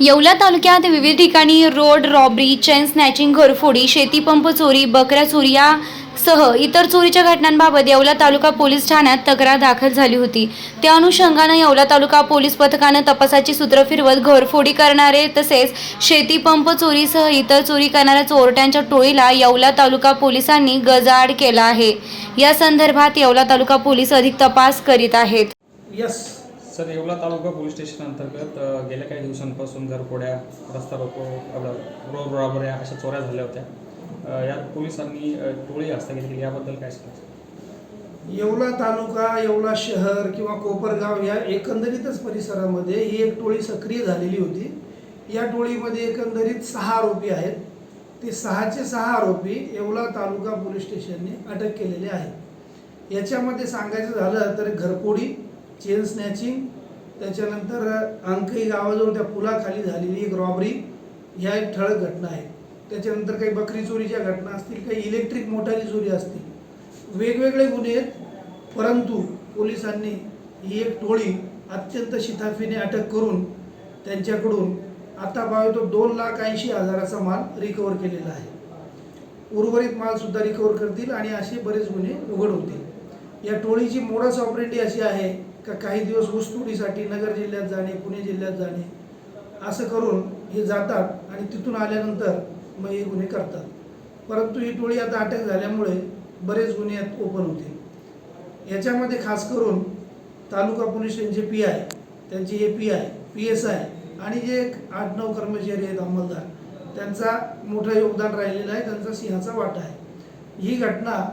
येवला तालुक्यात विविध ठिकाणी रोड रॉबरी चेन स्नॅचिंग घरफोडी शेतीपंप चोरी बकऱ्या चोरी यासह इतर चोरीच्या घटनांबाबत येवला तालुका पोलीस ठाण्यात तक्रार दाखल झाली होती. त्या अनुषंगानं येवला तालुका पोलीस पथकानं तपासाची सूत्र फिरवत घरफोडी करणारे तसेच शेतीपंप चोरीसह इतर चोरी करणाऱ्या चोरट्यांच्या टोळीला येवला तालुका पोलिसांनी गजाआड केला आहे. या संदर्भात येवला तालुका पोलीस अधिक तपास करीत आहेत. Sir Yeola taluka police station अंतर्गत गेल्या काही दिवसांपासून घरपोड्या रस्ता रोको रोड रॉबऱ्या अशा चोऱ्या झाल्या होत्या. यात पोलिसांनी टोळी हस्तगिरी केली. याबद्दल काय सांगायचं येवला तालुका येवला शहर किंवा कोपरगाव या एकंदरीतच परिसरामध्ये ही एक टोळी सक्रिय झालेली होती. या टोळीमध्ये एकंदरीत सहा आरोपी आहेत. ते सहाचे सहा आरोपी येवला तालुका पोलीस स्टेशनने अटक केलेले आहेत. याच्यामध्ये सांगायचं झालं तर घरपोडी चेन स्नॅचिंग त्याच्यानंतर अंकई गावाजवळ त्या पुलाखाली झालेली एक रॉबरी ह्या एक ठळक घटना आहेत त्याच्यानंतर काही बकरी चोरीच्या घटना असतील काही इलेक्ट्रिक मोटारी चोरी असतील. वेगवेगळे गुन्हे आहेत परंतु पोलिसांनी ही एक टोळी अत्यंत शिताफीने अटक करून त्यांच्याकडून आता पाहू तो दोन लाख ऐंशी हजाराचा माल रिकवर केलेला आहे. उर्वरित मालसुद्धा रिकवर करतील आणि असे बरेच गुन्हे उघड होतील. या टोळीची मोडस ऑपरेटी अशी आहे का काही दिवस ऊसतोडीसाठी नगर जिल्ह्यात जाणे पुणे जिल्ह्यात जाणे असं करून हे जातात आणि तिथून आल्यानंतर मग हे गुन्हे करतात. परंतु ही टोळी आता अटक झाल्यामुळे बरेच गुन्हे यात ओपन होते. याच्यामध्ये खास करून तालुका पोलीस स्टेशनचे पी आय त्यांचे A P I P S I आणि जे एक आठ नऊ कर्मचारी आहेत अंमलदार त्यांचा मोठं योगदान राहिलेलं आहे त्यांचा सिंहाचा वाटा आहे. ही घटना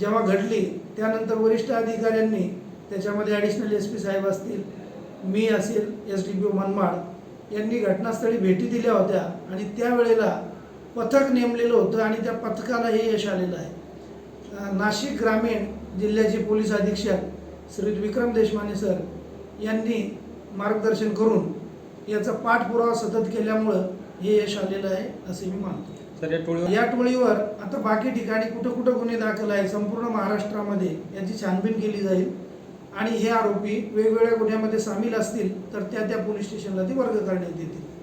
जेव्हा घडली त्यानंतर वरिष्ठ अधिकाऱ्यांनी त्याच्यामध्ये ॲडिशनल एस पी साहेब असतील मी असेल S D P O Manmad यांनी घटनास्थळी भेटी दिल्या होत्या आणि त्यावेळेला पथक नेमलेलं होतं आणि त्या पथकाला हे यश आलेलं आहे. नाशिक ग्रामीण जिल्ह्याचे पोलीस अधीक्षक श्री विक्रम देशमाने सर यांनी मार्गदर्शन करून याचा पाठपुरावा सतत केल्यामुळं हे यश आलेलं आहे असे मी मानतो. सर या टोळीवर या टोळीवर आता बाकी ठिकाणी कुठं कुठं गुन्हे दाखल आहे संपूर्ण महाराष्ट्रामध्ये याची छानबीन केली जाईल. आणि हे आरोपी वेगवेगळ्या गुन्ह्यामध्ये सामील असतील तर त्या त्या पोलीस स्टेशनला ते वर्ग करण्यात येतील